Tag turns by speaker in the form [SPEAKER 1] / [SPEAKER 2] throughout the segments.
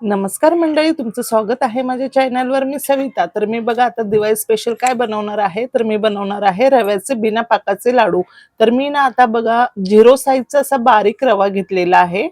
[SPEAKER 1] नमस्कार मंडळी तुमचं स्वागत आहे माझ्या चॅनलवर मी सविता. तर मी बघा आता दिवाळी स्पेशल काय बनवणार आहे? तर मी बनवणार आहे रव्याचे बिना पाकाचे लाडू. तर मी ना आता बघा झिरो साईजचा असा बारीक रवा घेतलेला आहे.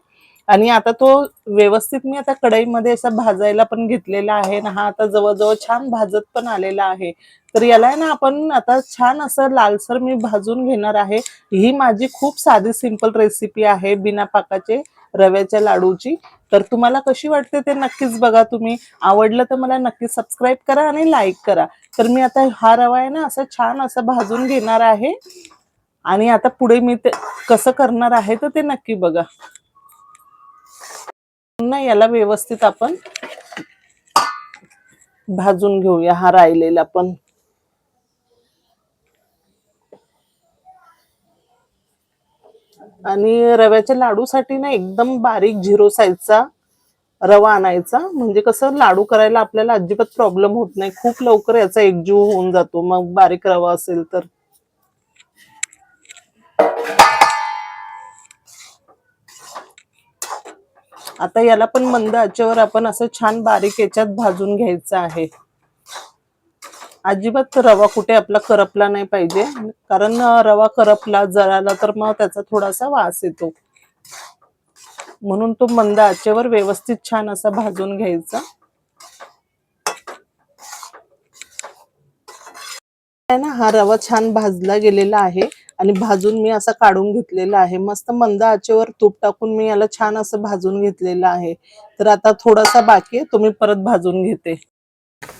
[SPEAKER 1] आणि आता तो व्यवस्थित मी आता कढईमध्ये असा भाजायला पण घेतलेला आहे ना हा आता जवळजवळ छान भाजत पण आलेला आहे. तर याला आहे ना आपण आता छान असं लालसर मी भाजून घेणार आहे. ही माझी खूप साधी सिंपल रेसिपी आहे बिना पाकाचे रव्याच्या लाडूची. तर तुम्हाला कशी वाटते ते नक्कीच बघा तुम्ही. आवडलं तर मला नक्की सबस्क्राईब करा आणि लाईक करा. तर मी आता हा रवा आहे ना असं छान असं भाजून घेणार आहे. आणि आता पुढे मी ते कसं करणार आहे तर ते नक्की बघा. पुन्हा याला व्यवस्थित आपण भाजून घेऊया हा राहिलेला पण. आणि रव्याच्या लाडूसाठी ना एकदम बारीक झिरो साईजचा रवा आणायचा. म्हणजे कसं लाडू करायला आपल्याला अजिबात प्रॉब्लेम होत नाही. खूप लवकर याचा एकजीव होऊन जातो. मग बारीक रवा असेल तर. आता याला पण मंद आचेवर आपण असं छान बारीक याच्यात भाजून घ्यायचं आहे. अजिबात रवा कुठे आपला करपला नाही पाहिजे. कारण रवा करपला जळाला तर मग त्याचा थोडासा वास येतो. म्हणून तो मंद आचेवर व्यवस्थित छान असा भाजून घ्यायचा. ना? हा रवा छान भाजला गेलेला आहे. आणि भाजून मी असा काढून घेतलेला आहे. मस्त मंद आचेवर तूप टाकून मी याला छान असं भाजून घेतलेलं आहे. तर आता थोडासा बाकी आहे तुम्ही परत भाजून घेते.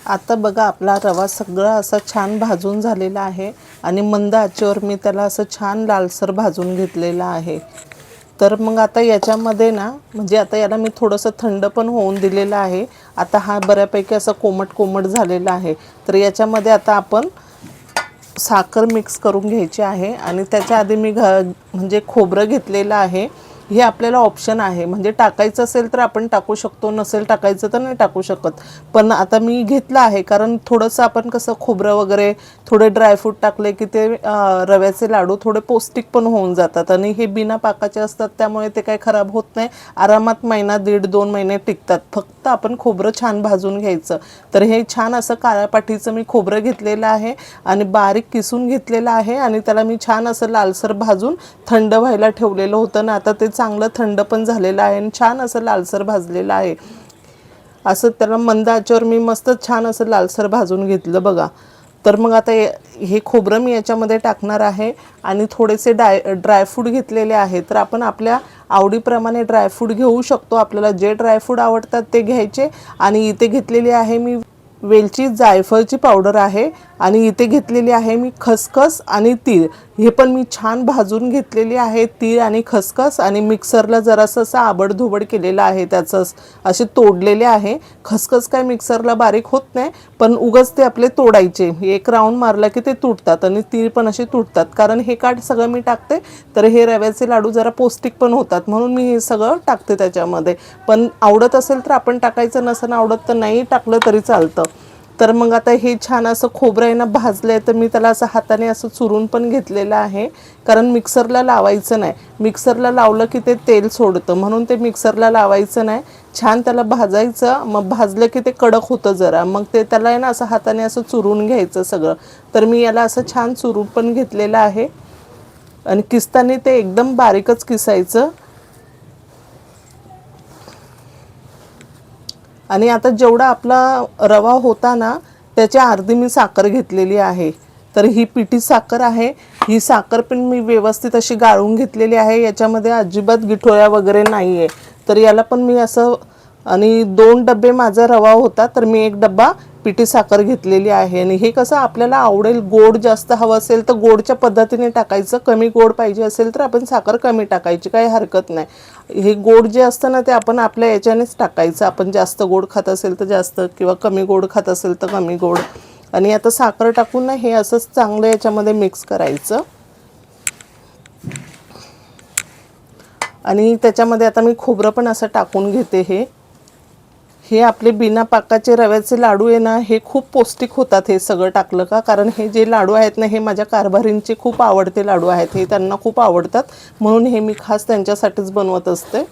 [SPEAKER 1] आता बघा आपला रवा सगळा असा छान भाजून झालेला आहे आणि मंद आचेवर मी त्याला असं छान लालसर भाजून घेतलेला आहे. तर मग आता याच्यामध्ये ना म्हणजे आता याला मी थोडंसं थंड पण होऊन दिलेलं आहे. आता हा बऱ्यापैकी असं कोमट कोमट झालेला आहे. तर याच्यामध्ये आता आपण साखर मिक्स करून घ्यायची आहे आणि त्याच्या आधी मी घ म्हणजे खोबरं घेतलेलं आहे. हे आपल्याला ऑप्शन आहे. म्हणजे टाकायचं असेल तर आपण टाकू शकतो नसेल टाकायचं तर नाही टाकू शकत. पण आता मी घेतलं आहे कारण थोडंसं आपण कसं खोबरं वगैरे थोडे ड्रायफ्रूट टाकले की ते रव्याचे लाडू थोडे पौष्टिक पण होऊन जातात. आणि हे बिना पाकाचे असतात त्यामुळे ते काही खराब होत नाही. आरामात महिना दीड दोन महिने टिकतात. फक्त आपण खोबरं छान भाजून घ्यायचं. तर हे छान असं काळ्या पाठीचं मी खोबरं घेतलेलं आहे आणि बारीक किसून घेतलेलं आहे आणि त्याला मी छान असं लालसर भाजून थंड व्हायला ठेवलेलं होतं. ना आता ते चांगलं थंड पण झालेलं आहे आणि छान असं लालसर भाजलेलं आहे. असं त्याला मंद आचेवर मी मस्त छान असं लालसर भाजून घेतलं बघा. तर मग आता हे खोबरं मी याच्यामध्ये टाकणार आहे आणि थोडेसे डाय ड्रायफ्रूट घेतलेले आहे. तर आपण आपल्या आवडीप्रमाणे ड्रायफ्रूट घेऊ शकतो. आपल्याला जे ड्रायफ्रूट आवडतात ते घ्यायचे आणि इथे घेतलेले आहे मी वेलची जायफळची पावडर आहे आणि इथे घेतलेली आहे मी खसखस आणि तीळ. हे पण मी छान भाजून घेतलेली आहे तीळ आणि खसखस आणि मिक्सरला जरासं असं आबडधोबड केलेलं आहे त्याचं असे तोडलेले आहे. खसखस काय मिक्सरला बारीक होत नाही पण उगच ते आपले तोडायचे. एक राऊंड मारला की ते तुटतात आणि तीळ पण असे तुटतात. कारण हे काठ सगळं मी टाकते तर हे रव्याचे लाडू जरा पौष्टिक पण होतात म्हणून मी हे सगळं टाकते त्याच्यामध्ये. पण आवडत असेल तर आपण टाकायचं नसेल आवडत तर नाही टाकलं तरी चालतं. तर मग आता हे छान असं खोबरं आहे ना भाजलं आहे तर मी त्याला असं हाताने असं चुरून पण घेतलेलं आहे. कारण मिक्सरला लावायचं नाही. मिक्सरला लावलं की ते तेल सोडतं. म्हणून ते मिक्सरला लावायचं नाही. छान त्याला भाजायचं. मग भाजलं की ते कडक होतं जरा. मग ते त्याला आहे ना असं हाताने असं चुरून घ्यायचं सगळं. तर मी याला असं छान चुरून पण घेतलेलं आहे. आणि किसताना ते एकदम बारीकच किसायचं. आणि आता जेवढा आपला रवा होता ना त्याच्या अर्धी मी साखर घेतलेली आहे. तर ही पिठी साखर आहे. ही साखर पण मी व्यवस्थित अशी गाळून घेतलेली आहे. याच्यामध्ये अजिबात गिठोळ्या वगैरे नाही आहे तर याला पण मी असं आणि दोन डबे माझा रवा होता तर मी एक डब्बा पिठी साखर घेतलेली आहे आणि हे कसं आपल्याला आवडेल गोड जास्त हवं असेल तर गोडच्या पद्धतीने टाकायचं. कमी गोड पाहिजे असेल तर आपण साखर कमी टाकायची काही हरकत नाही. हे गोड जे असतं ना ते आपण आपल्या याच्यानेच टाकायचं. आपण जास्त गोड खात असेल तर जास्त किंवा कमी गोड खात असेल तर कमी गोड. आणि आता साखर टाकून ना हे असंच चांगलं याच्यामध्ये मिक्स करायचं. आणि त्याच्यामध्ये आता मी खोबरं पण असं टाकून घेते हे. हे आपले बिना पाकाचे रव्याचे लाडू आहे ना हे खूप पौष्टिक होतात हे सगळं टाकलं का? कारण हे जे लाडू आहेत ना हे माझ्या कारभारींचे खूप आवडते लाडू आहेत हे त्यांना खूप आवडतात. म्हणून हे मी खास त्यांच्यासाठीच बनवत असते.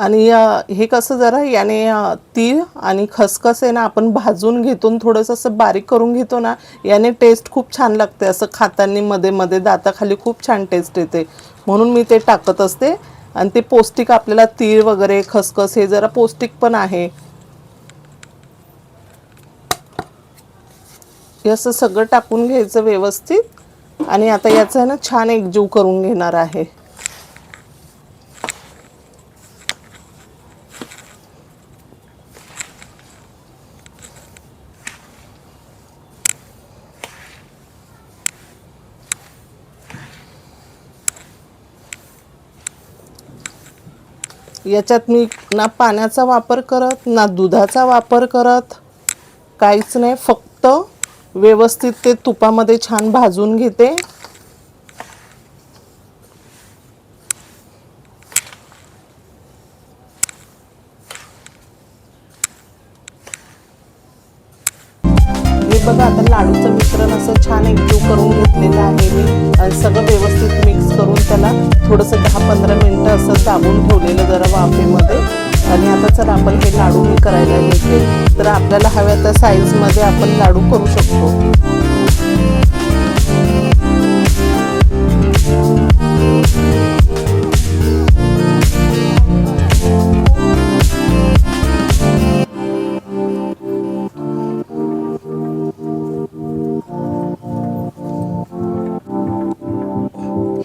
[SPEAKER 1] आणि हे कसं जरा याने तीळ आणि खसखस आहे ना आपण भाजून घेतो थोडंसं असं बारीक करून घेतो ना याने टेस्ट खूप छान लागते. असं खाताना मध्ये मध्ये दाताखाली खूप छान टेस्ट येते. म्हणून मी ते टाकत असते. आणि ते पौष्टिक आपल्याला तीळ वगैरे खसखस हे जरा पौष्टिक पण आहे. हे असं सगळं टाकून घ्यायचं व्यवस्थित. आणि आता याचं आहे ना छान एकजीव करून घेणार आहे. याच्यात मी ना पाण्याचा वापर करत ना दुधाचा वापर करत काहीच नाही. फक्त व्यवस्थित ते तुपामध्ये छान भाजून घेते हे बघा आता लाडूचं मिश्रण असं छान एकजीव करून घेतलेलं आहे मी. आणि सगळं व्यवस्थित मिक्स करून त्याला थोडंसं दहा पंधरा मिनटं असं दाबून ठेवलेलं जरा वाफेमध्ये. आणि आता जर आपण हे लाडू मी करायला घेतले तर आपल्याला हव्या त्या साईजमध्ये आपण लाडू करू शकतो.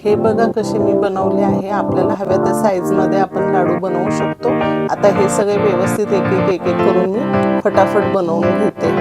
[SPEAKER 1] हे बघा कसे मी बनवले आहे. आपल्याला हव्या त्या साईजमध्ये आपण लाडू बनवू शकतो. आता हे सगळे व्यवस्थित एक एक एक एक करून मी फटाफट बनवून घेते.